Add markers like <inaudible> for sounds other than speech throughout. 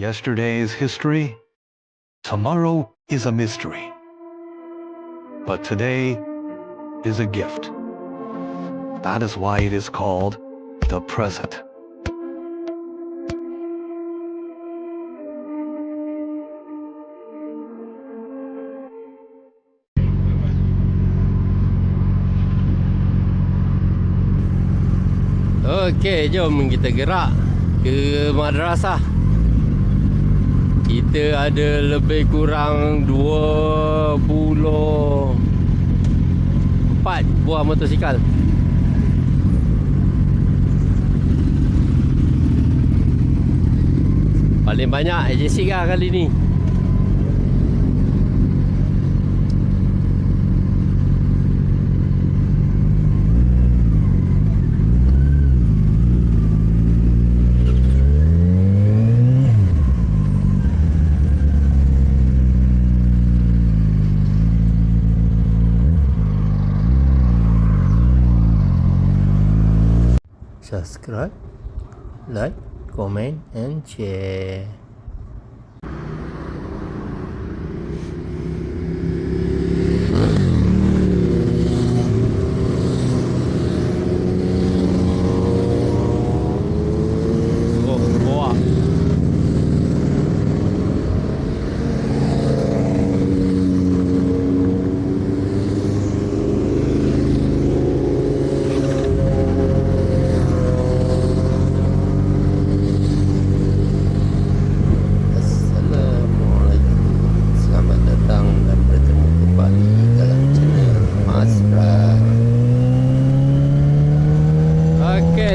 Yesterday is history. Tomorrow is a mystery. But today is a gift. That is why it is called the present. Okey, jom kita gerak ke madrasah. Kita ada lebih kurang 24 buah motosikal. Paling banyak AJC lah kali ni. Subscribe, like, comment and share.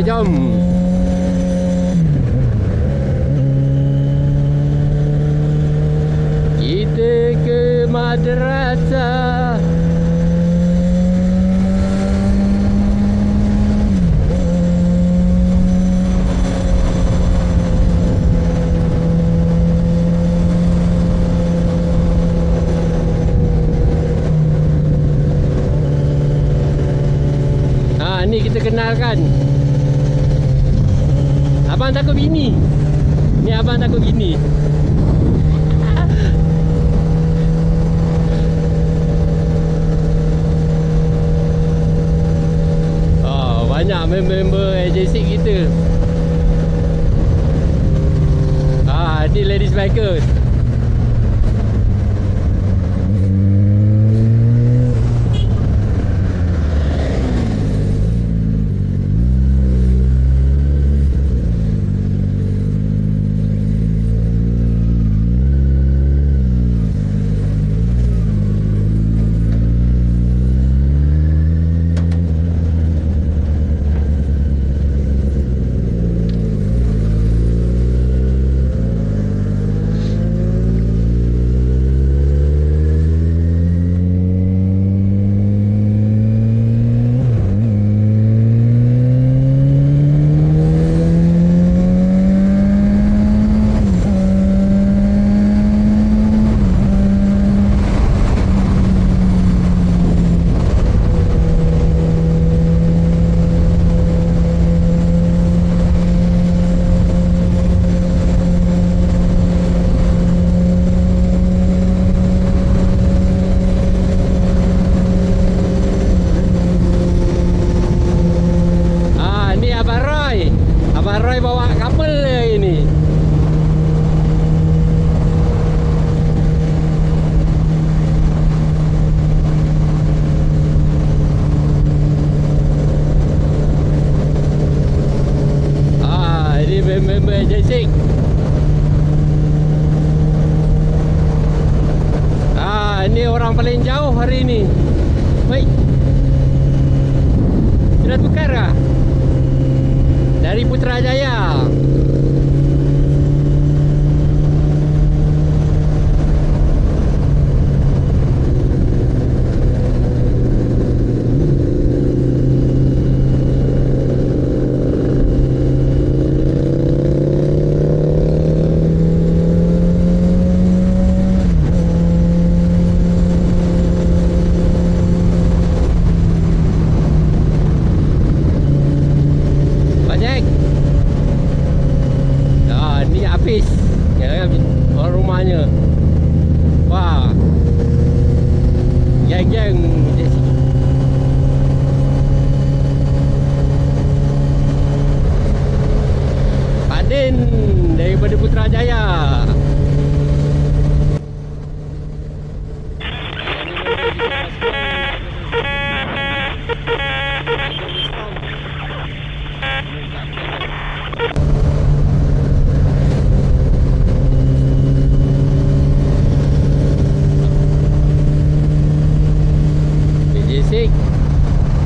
Jom takut bini. Ni abang takut bini.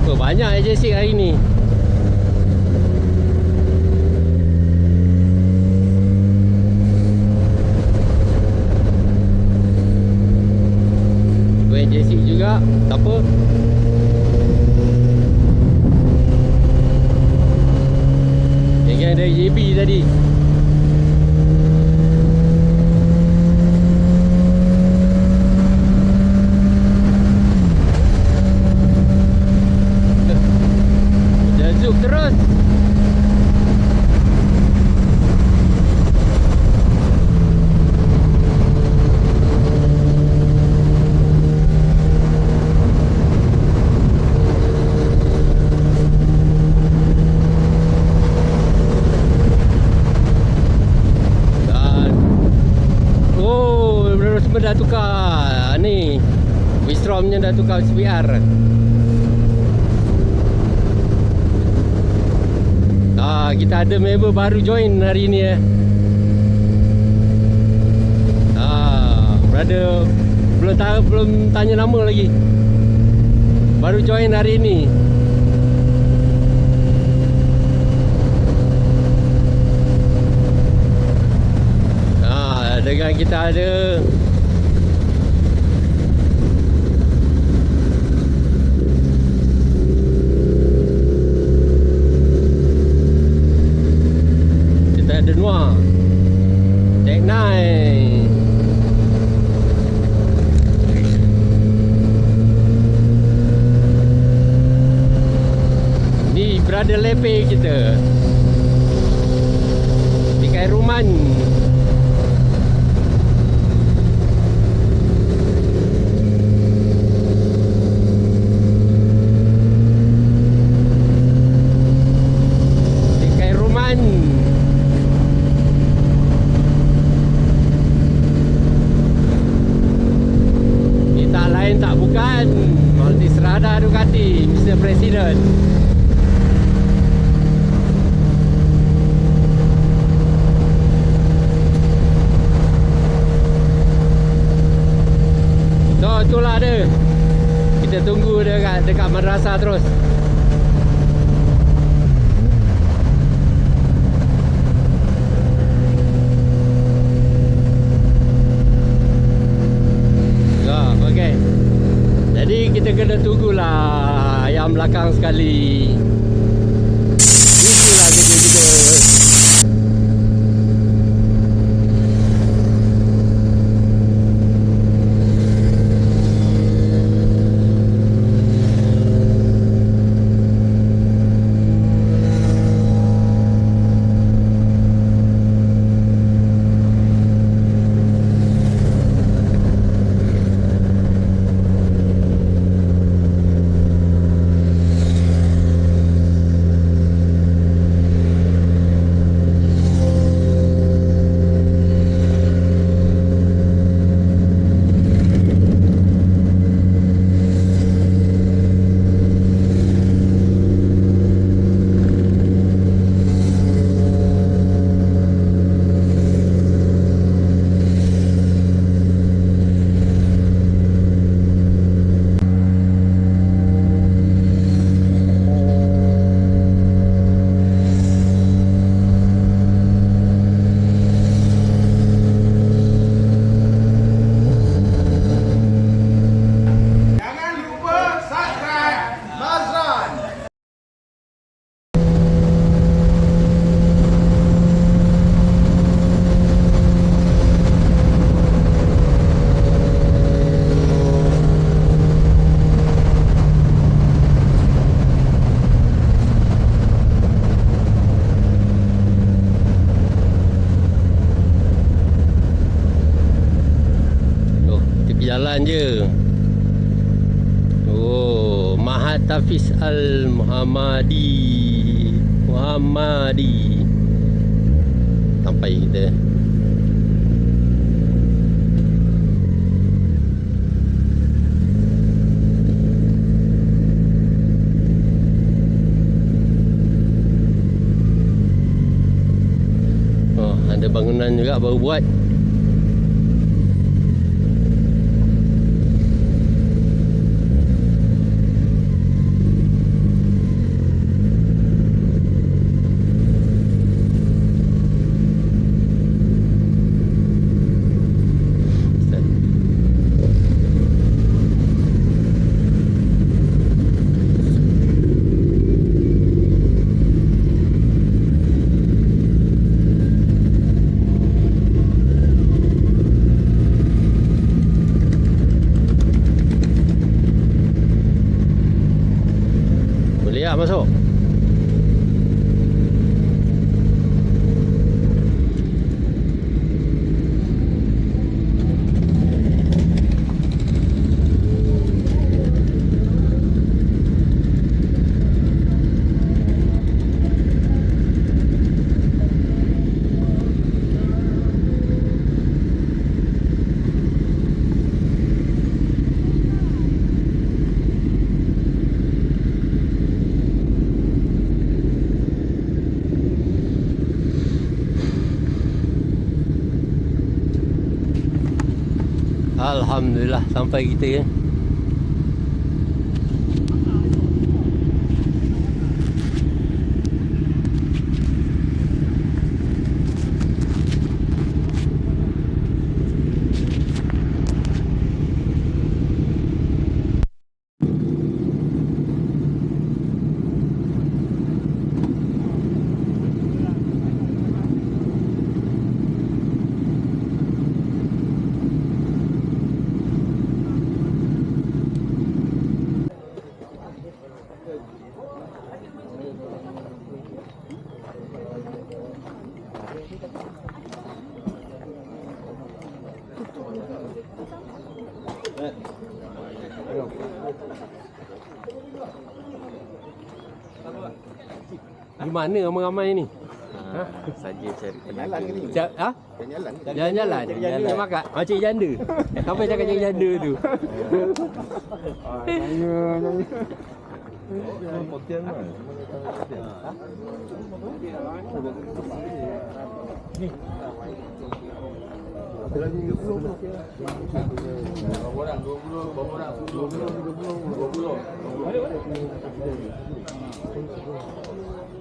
Oh banyak AJ6 hari ni. Tu AJ6 juga. Tak apa. Yang dari JB tadi Dah zoom terus Dan Oh, bro semua dah ni. Wistromnya dah tukar CBR. Ah, kita ada member baru join hari ni eh. Ah, brother belum tahu belum tanya nama lagi. Baru join hari ni. Ah, dengan kita ada Kita ada Noah Jack Nine Ni brother lepe kita Di Kairuman Di Kairuman Ni tak lain tak bukan Multistrada Ducati Mr. President So itulah dia Kita tunggu dekat, dekat madrasah terus So, okay Jadi kita kena tunggulah Yang belakang sekali juga buat. Alhamdulillah sampai kita ya. Mana ramai-ramai ni? Ha? Saja cari tenaga ni. Ja- ha? Jalan-jalan. Jalan-jalan. Jalan makan. Ah, cik janda. Sampai cakap cik janda tu. <laughs>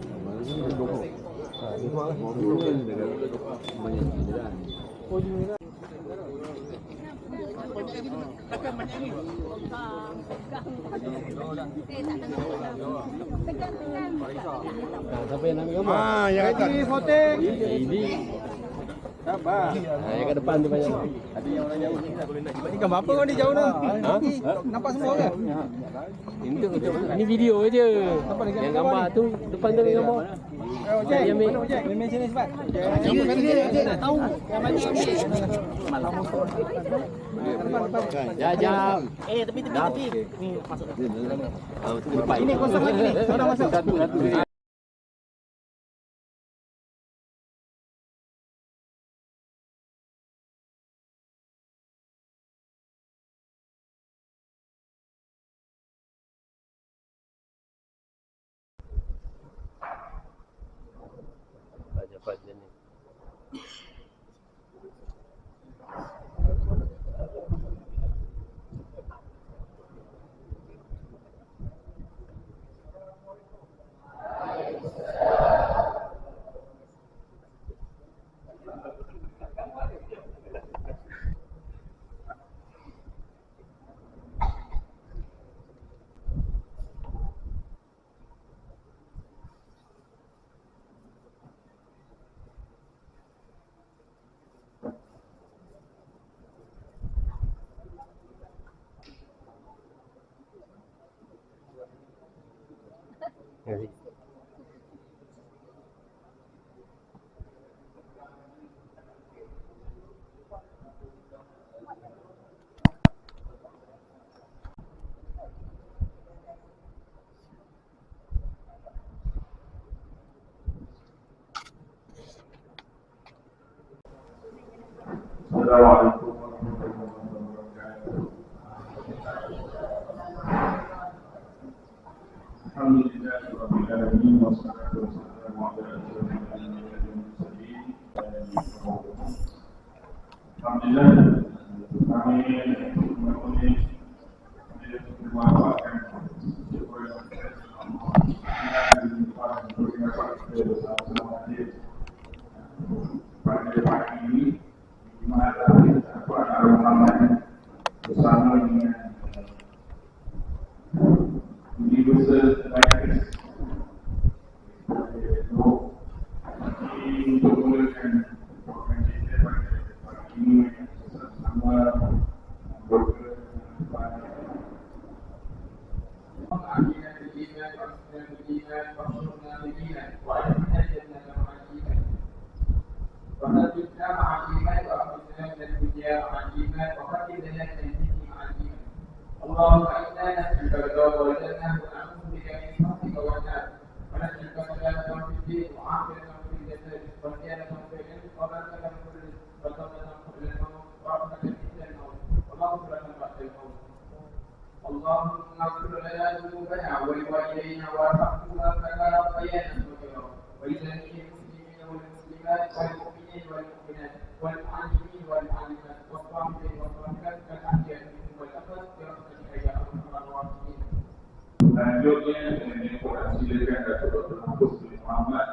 <laughs> Ah, yang. Ini. Ini. Sabar. Ha, yang kat depan tu banyak. Ada yang orang jauh ni tak boleh nak. Ini gambar apa kau ni jauh ni? Ha? Nampak semua ke? Ini tu ini video je. Yang gambar tu depan tu gambar. Ojek. Dia ambil. Ojek. Main sini sebab. tahu. Ya jam. Eh, tepi tepi tepi. Ni masuk. Ini kosong lagi ni. Orang masuk. Satu satu. Cepat je ni. selanjutnya mengenai korang silakan Dato' Dr. Mahfuz Tuli Muhammad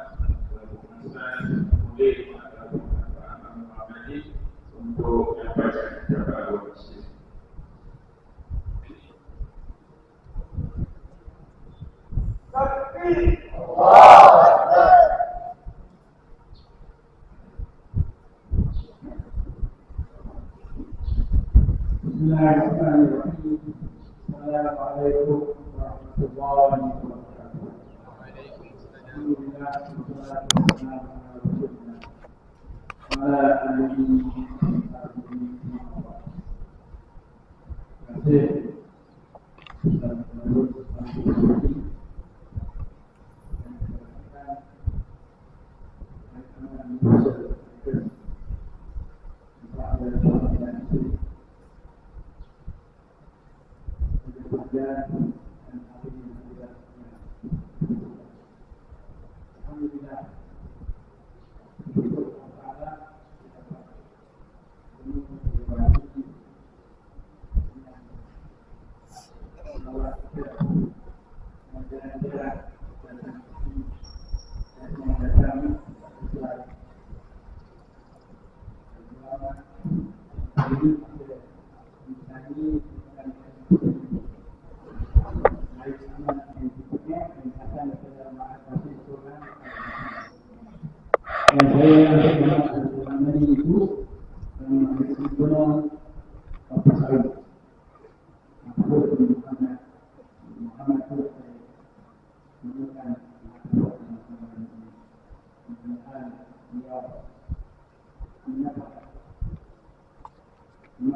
Pengasuhan boleh mengatakan Pak Muhammad untuk yang baca kepada Allah Masjid Takbir Allah Akbar Bismillahirrahmanirrahim Assalamualaikum الله وبركاته وعليكم السلام ورحمة الله وبركاته وعلى آله وصحبه وسلم Yeah.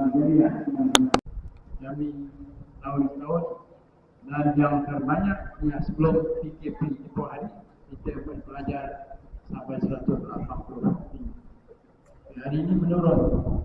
Madinah Jami tahun tahun dan yang terbanyak ya sebelum PKP itu hari. Kita pun belajar sampai 180 hari ini menurun.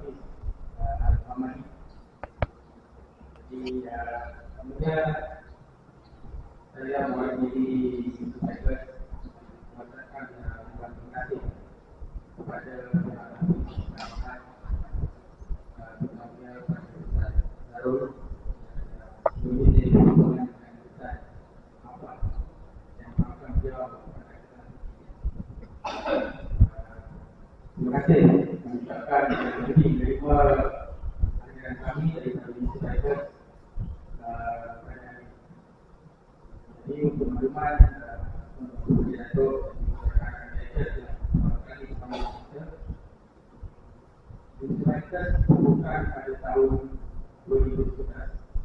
Hafiz Al-Hamadi Jadi uh, kemudian saya mewakili supervisor mengatakan uh, terima kasih kepada uh, Terima kasih lebih menerima ajaran kami dari kami uh, hari ini. Jadi untuk makluman uh, untuk kita Supervisor bukan pada tahun 2011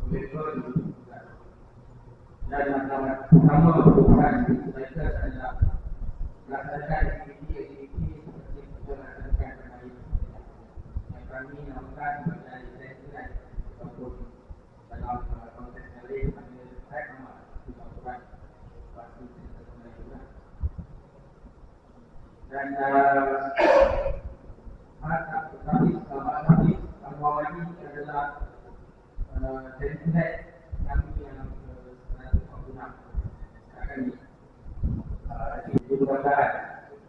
November 2011 dan matlamat utama bukan Supervisor adalah melaksanakan aktiviti-aktiviti seperti yang kita laksanakan pada hari ini yang kami namakan sebagai resident ataupun dalam uh, konteks yang lain kami saya nama kesatuan pasti sesuai juga dan uh, Anak tetapi selama ini Anwar ini adalah uh, resident kami yang ke-146 akan ini jadi mudah-mudahan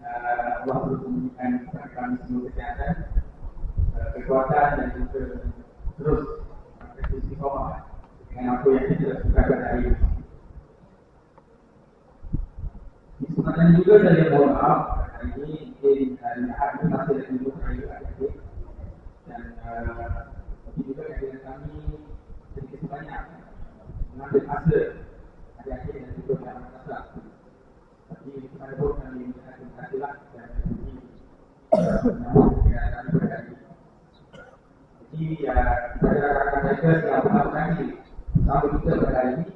uh, Allah memberikan kepada kami semua kesihatan, uh, kekuatan dan juga uh, saya mohon maaf mungkin hari Ahad itu ada dan juga kehadiran kami sedikit sebanyak mengambil masa adik-adik dan juga masa tapi kita pun kami minta terima kasih lah dan kami namun keadaan pada hari ini. Jadi ya kepada rakan-rakan mereka yang pertama kali bersama kita pada hari ini.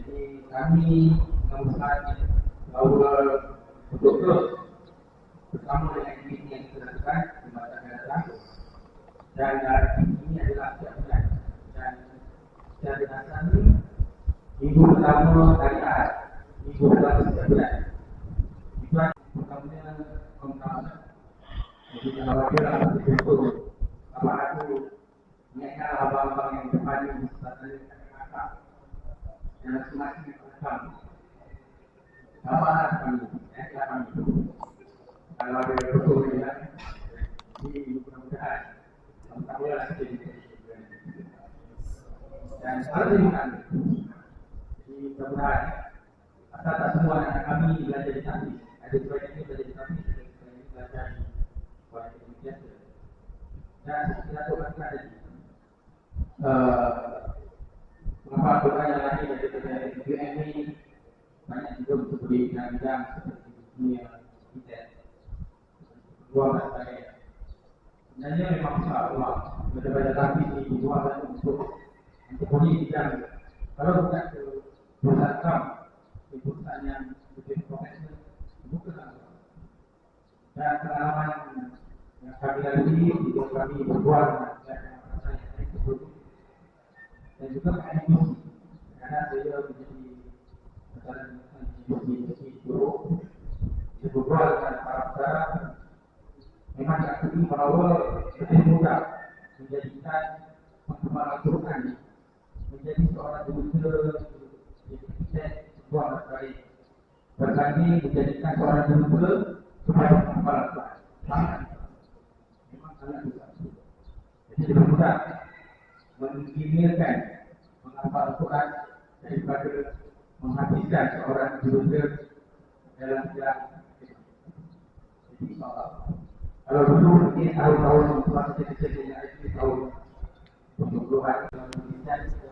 Jadi kami mengusahakan bahawa untuk terus bersama dengan aktiviti yang kita lakukan di masa akan datang dan uh, ini adalah setiap bulan dan secara dasar ini minggu pertama hari Ahad minggu pertama setiap bulan itu pertamanya kontrak jadi kalau ada lah itu apa aku ingatkan abang-abang yang depan ini satu kakak yang masing-masing kakak apa anak kami ya kami kalau ada betul ya di mudah-mudahan alhamdulillah jadi dan harus dimakan di mudah-mudahan asal tak semua anak kami belajar di kami ada sebagian ini belajar di kami ada sebagian ini belajar di sekolah yang biasa. Dan kita tahu kan ada di mengapa orang yang lain daripada UMA banyak juga untuk beri bidang-bidang seperti dunia kita buah dan sebagainya sebenarnya memang besar peluang daripada tapi di dan untuk untuk bidang kalau bukan ke perusahaan kam di perusahaan yang lebih profesional bukan dan pengalaman yang kami lalui jika kami berbual dengan perusahaan yang lain tersebut dan juga industri karena saya menjadi perusahaan industri itu saya berbual dengan para saudara. Memang tak kami berawal lebih mudah menjadikan perkembangan Quran menjadi seorang kita sebuah masalah berkali menjadikan seorang duta supaya perkembangan Quran sangat. Memang sangat susah jadi lebih mudah menggimirkan menghafal Al-Quran daripada menghabiskan seorang duta dalam sejarah jadi insyaAllah. Kalau dulu mungkin tahun-tahun yang ada di tahun 70-an dan pada sini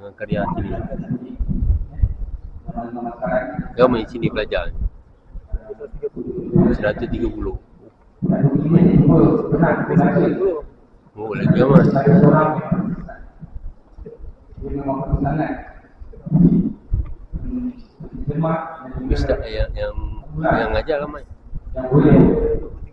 dengan karya sini. Kau main sini belajar. 130. Oh, lagi amat. Dia memang sangat Ustaz yang yang yang ngajar ramai. yang boleh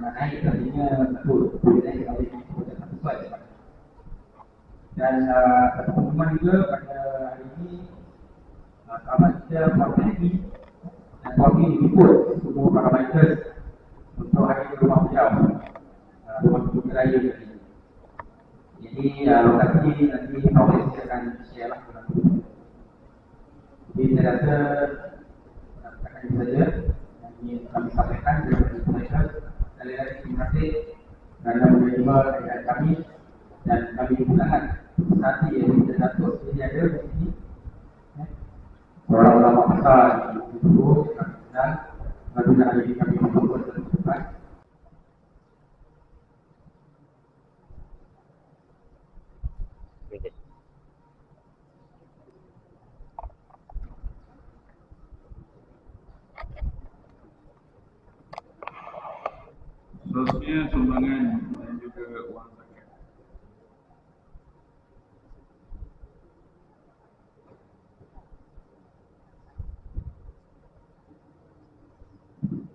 Kerana naik tadinya betul, boleh ini kita tak sesuai Dan uh, pengumuman juga pada hari ini uh, sahabat kita Penny dan suami dijemput semua para untuk hari ini rumah beliau uh, rumah tujuh raya tadi. Jadi uh, lokasi nanti saya akan share lah. Jadi saya rasa ini saja yang kami sampaikan kepada mereka. Sekali lagi terima kasih kerana menerima kehadiran kami dan kami sangat hati yang kita datuk sini ada di sini. Eh, Seorang ulama besar di Dulu, dan Lalu hari ini kami membuat dan. Seterusnya sumbangan dan juga wang zakat.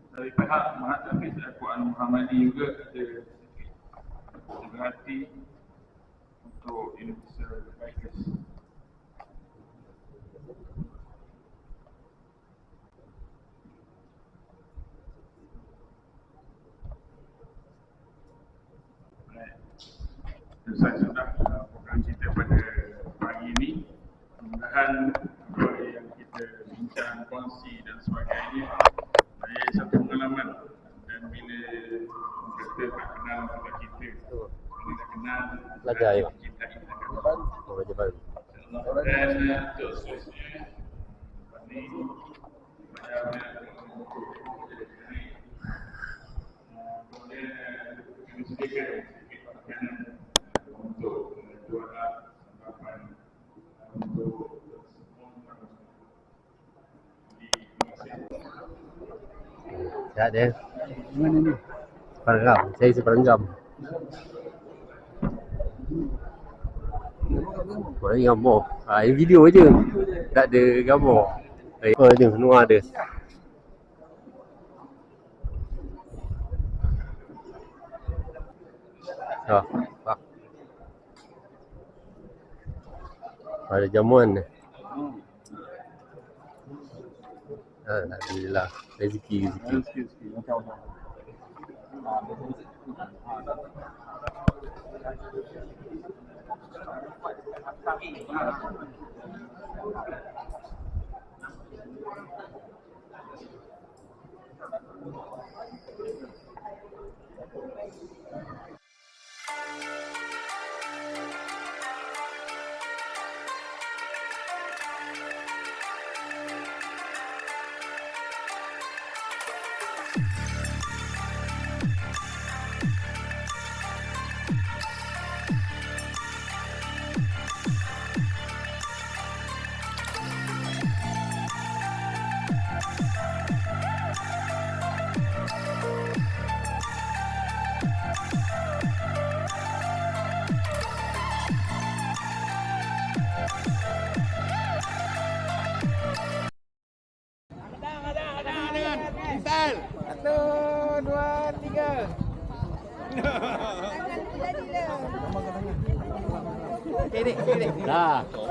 Dari pihak Mahat Hafiz Al-Quran Muhammadi juga ada juga hati untuk Universal Bikers. Dan saya sudah program cerita pada pagi ini Mudah-mudahan apa yang kita bincang, kongsi dan sebagainya Saya satu pengalaman Dan bila kita tak kenal sama kita Bila dah kenal Belajar, ya? Kita kita akan Oh, Baru. dan uh, untuk seterusnya Ini Banyak-banyak Kemudian kami sediakan sedikit makanan untuk uh, jualan sambapan uh, untuk semua orang. Jadi, terima Sehat dia. Mana ni? Seperangam. Saya seperangam. Korang ni gambar. Ha, ini video je. Tak ada gambar. Eh, oh, ni semua ada. Ha, pak. Ada jamuan ni. Alhamdulillah. Rezeki, rezeki. Satu, から